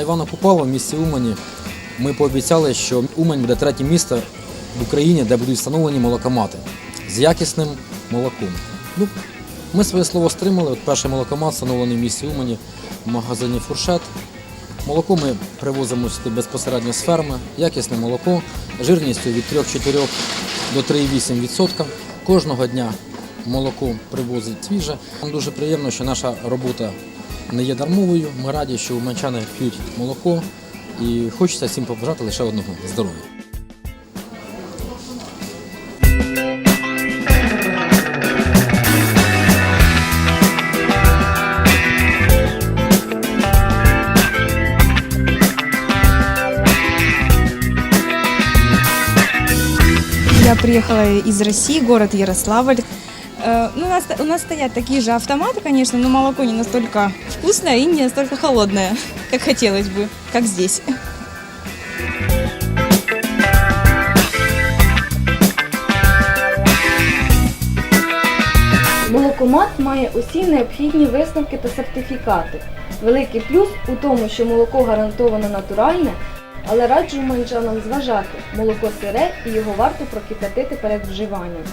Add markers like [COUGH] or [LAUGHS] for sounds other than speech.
Івана Купала в місті Умані ми пообіцяли, що Умань буде третє місто в Україні, де будуть встановлені молокомати з якісним молоком. Ну, ми своє слово стримали. От перший молокомат встановлений в місті Умані в магазині Фуршет. Молоко ми привозимо сюди безпосередньо з ферми, якісне молоко, жирністю від 3,4 до 3,8%. Кожного дня молоко привозить свіже. Нам дуже приємно, що наша робота не є дармовою. Ми раді, що уманчани п'ють молоко і хочеться всім побажати лише одного здоров'я. Я приехала из России, город Ярославль. Э, Ну, у, нас, у нас стоят такие же автоматы, конечно, но молоко не настолько вкусное и не настолько холодное, [LAUGHS] как хотелось бы, как здесь. Молокомат має усі необхідні висновки та сертифікати. Великий плюс у тому, що молоко гарантовано натуральне, але раджу манчанам зважати, молоко сире і його варто прокипятити перед вживанням.